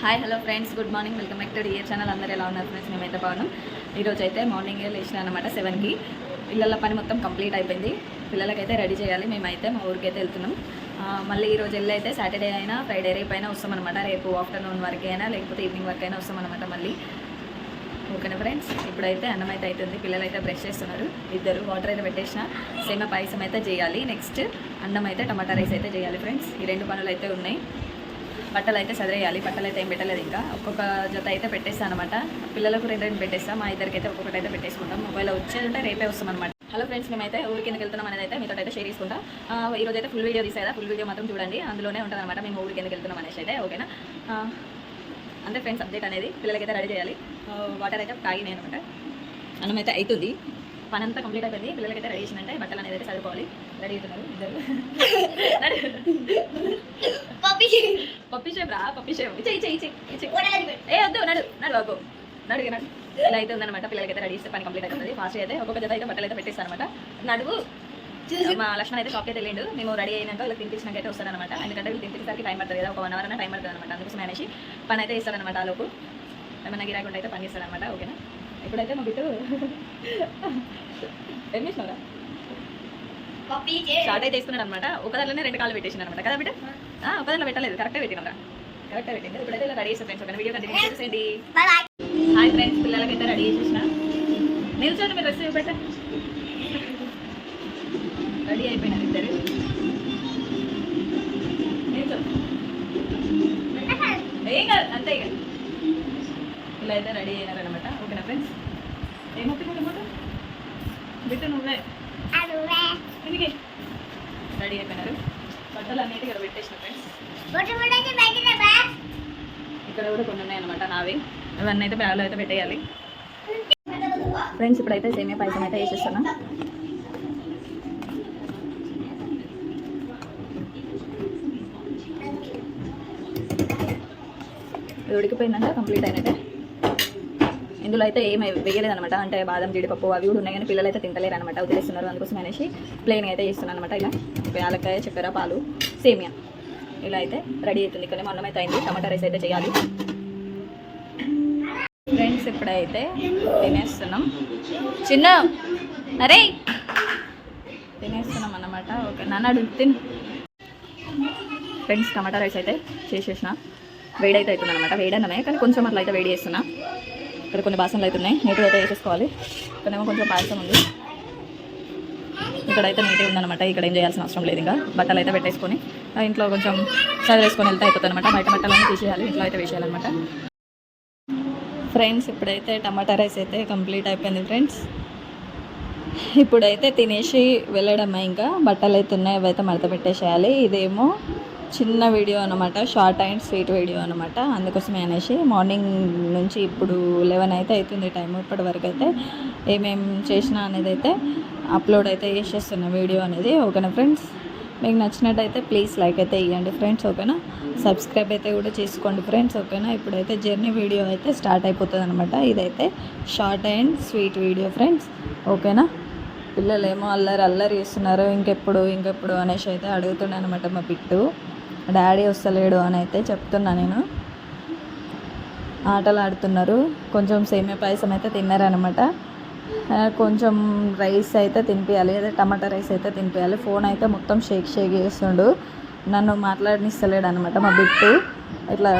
Hi hello friends good morning welcome back to our channel అందరూ ఎలా ఉన్నారు friends మేమైతే బాగున్నాం. ఈరోజు అయితే మార్నింగ్ లేచిన అనమాట సెవెన్కి పిల్లల పని మొత్తం కంప్లీట్ అయిపోయింది. పిల్లలకైతే రెడీ చేయాలి. మేమైతే మా ఊరికైతే వెళ్తున్నాం. మళ్ళీ ఈరోజు వెళ్ళి అయితే సాటర్డే అయినా ఫ్రైడే రేపు అయినా వస్తామన్నమాట రేపు ఆఫ్టర్నూన్ వరకు అయినా లేకపోతే ఈవినింగ్ వరకు అయినా వస్తామన్నమాట మళ్ళీ. ఓకేనా ఫ్రెండ్స్ ఇప్పుడైతే అన్నం అయితే అవుతుంది పిల్లలు అయితే బ్రష్ చేస్తున్నారు. ఇద్దరు వాటర్ అయితే పెట్టేసిన. సేమ పాయసం అయితే చేయాలి. నెక్స్ట్ అన్నం అయితే టమాటా రైస్ అయితే చేయాలి ఫ్రెండ్స్ ఈ రెండు పనులు అయితే ఉన్నాయి. బట్టలు అయితే చదివేయాలి బట్టలు అయితే ఏం పెట్టలేదు ఇంకా. ఒక్కొక్క జత అయితే పెట్టేస్తాను అనమాట పిల్లలకు రెండు రెండు పెట్టేస్తాం మా ఇద్దరికైతే అయితే ఒక్కొక్కటి అయితే పెట్టేసుకుంటాం. ఒకవేళ వచ్చేదంటే రేపే వస్తాం అనమాట హలో ఫ్రెండ్స్ మేమైతే ఊరికి కిందకి వెళ్తున్నాం అనేది అయితే మీతో అయితే షేర్ చేసుకుంటా. ఆ, ఈ రోజు అయితే ఫుల్ వీడియో తీసేదా ఫుల్ వీడియో మాత్రం చూడండి. అందులోనే ఉంటుంది అనమాట మేము ఊరికి కిందకి వెళ్తున్నాం అనేసి అయితే ఓకేనా? అంటే ఫ్రెండ్స్ అప్డేట్ అనేది పిల్లలకైతే రెడీ చేయాలి. వాటర్ అయితే తాగినాయి అనమాట అన్నం అయితే అవుతుంది పని అంతా కంప్లీట్ అయిపోయింది. పిల్లలకైతే రెడీ చేసిందంటే బట్టలు అనేది అయితే చదువుకోవాలి రెడీ అవుతున్నారు ఇద్దరు. పప్పి. షేప్ రా పప్పి షేప్. చెయ్యి చెయ్యి చెయ్యి చెయ్యి ఏ వద్దు నడు నడు బాబు. నడు ఇలా అయితే ఉందన్నమాట. పిల్లలకైతే రెడీ చేస్తే పని కంప్లీట్ అవుతుంది ఫాస్ట్ అయితే ఒక్కొక్క జత అయితే బట్టలు అయితే పెట్టేస్తాను అనమాట నడువు మా లక్ష్మణ్ అయితే షాప్కి వెళ్ళిండు. మేము రెడీ అయినాక వీళ్ళకి తినిపించినాక అయితే వస్తారనమాట ఎందుకంటే వీళ్ళు తినిపించడానికి టైం పడుతుంది కదా. ఒక వన్ అవర్ అయినా టైం పడుతుంది అనమాట అందుకోసం అనేసి పని అయితే ఇస్తారనమాట ఆ లోపు. ఏమన్నా గిరాకుండా అయితే పని చేస్తారనమాట ఓకేనా? ఇప్పుడైతే మా బిట్టు ఏం చేసినారా షార్ట్ అయితే తీసుకున్నాడు అనమాట ఒక దాంట్లోనే రెండు కాళ్ళు పెట్టేసిన అనమాట కదా బిడ్డ? ఆ, ఒక దాంట్లో పెట్టలేదు. కరెక్టే పెట్టినా కరెక్టే పెట్టింది. ఇప్పుడైతే ఇలా రెడీ చేస్తాను ఫ్రెండ్స్ ఒక వీడియో కంటిన్యూ చేసేయండి హాయ్ ఫ్రెండ్స్ పిల్లలకైతే రెడీ చేసేసిన. నిల్చోండి మీరు డ్రెస్ పెట్ట రెడీ అయిపోయినారు ఇద్దరు. నిల్చో. ఏం కాదు అంతే ఇక. ఇలా అయితే రెడీ అయినారు ఓకేనా ఫ్రెండ్స్ ఏమవుతుంది అనమాట బిట్టు నువ్వే. ఎందుకే? రెడీ అయిపోయినారు. బట్టలు అన్నిటి ఇక్కడ పెట్టేసిన ఫ్రెండ్స్ ఇక్కడ కూడా కొన్ని ఉన్నాయన్నమాట నావి. ఇవన్నీ అయితే బ్యాగ్లో అయితే పెట్టేయాలి. ఫ్రెండ్స్ ఇప్పుడైతే సేమియా పాయసం అయితే వేసేస్తున్నా ఇది ఉడికిపోయిందంటే కంప్లీట్ అయినట్టే. ఇందులో అయితే ఏమి వేయలేదు అనమాట అంటే బాదం జీడిపప్పు అవి కూడా ఉన్నాయి కానీ పిల్లలు అయితే తింటలేరు అనమాట వదిలేస్తున్నారు అందుకోసం అనేసి ప్లెయిన్ అయితే చేస్తున్నాను అనమాట ఇలా యాలక్కాయ చక్కెర పాలు సేమియా. ఇలా అయితే రెడీ అవుతుంది. ఇక్కడ అన్నం అయితే అయింది. టమాటా రైస్ అయితే చేయాలి. ఫ్రెండ్స్ ఇప్పుడైతే తినేస్తున్నాం. చిన్న అరే! తినేస్తున్నాం అన్నమాట. ఓకే నాన్న తిన్. ఫ్రెండ్స్ టమాటా రైస్ అయితే చేసేసిన. వేడైతే అవుతుంది అనమాట వేడన్నమే కానీ కొంచెం అట్లా అయితే వేడి చేస్తున్నా. ఇక్కడ కొన్ని బాసనలు అయితే ఉన్నాయి. నీట్గా అయితే వేసేసుకోవాలి. ఇక్కడేమో కొంచెం పాయసం ఉంది. ఇక్కడైతే నీట్గా ఉందన్నమాట. ఇక్కడ ఏం చేయాల్సిన అవసరం లేదు ఇంకా. బట్టలు అయితే పెట్టేసుకొని ఇంట్లో కొంచెం చదివేసుకొని వెళ్తే అయిపోతుంది అనమాట బయట బట్టలన్నీ తీసేయాలి. ఇంట్లో అయితే వేసేయాలన్నమాట. ఫ్రెండ్స్ ఇప్పుడైతే టమాటా రైస్ అయితే కంప్లీట్ అయిపోయింది ఫ్రెండ్స్. ఇప్పుడైతే తినేసి వెళ్ళడమే ఇంకా. బట్టలు అయితే ఉన్నాయి. అవైతే మడత పెట్టేసేయాలి. ఇదేమో చిన్న వీడియో అనమాట షార్ట్ అండ్ స్వీట్ వీడియో అనమాట అందుకోసమే అనేసి మార్నింగ్ నుంచి ఇప్పుడు లెవెన్ అయితే అవుతుంది టైం ఇప్పటి వరకు అయితే ఏమేం చేసినా అనేది అయితే అప్లోడ్ అయితే చేసేస్తున్న వీడియో అనేది ఓకేనా ఫ్రెండ్స్? మీకు నచ్చినట్టయితే ప్లీజ్ లైక్ అయితే ఇవ్వండి ఫ్రెండ్స్ ఓకేనా? సబ్స్క్రైబ్ అయితే కూడా చేసుకోండి ఫ్రెండ్స్ ఓకేనా? ఇప్పుడైతే జర్నీ వీడియో అయితే స్టార్ట్ అయిపోతుంది అనమాట ఇదైతే short and sweet video friends ఓకేనా? పిల్లలు ఏమో అల్లరి అల్లరి చేస్తున్నారు ఇంకెప్పుడు ఇంకెప్పుడు అనేసి అయితే అడుగుతుండే అనమాట మా పిట్టు. డాడీ వస్తలేడు అని అయితే చెప్తున్నా నేను. ఆటలు ఆడుతున్నారు. కొంచెం సేమియా పాయసం అయితే తిన్నారనమాట కొంచెం రైస్ అయితే తినిపించాలి అదే టమాటా రైస్ అయితే తినిపించాలి ఫోన్ అయితే మొత్తం షేక్ షేక్ చేస్తుండు. నన్ను మాట్లాడనిస్తలేడు అనమాట మా బిట్టు. ఇట్లా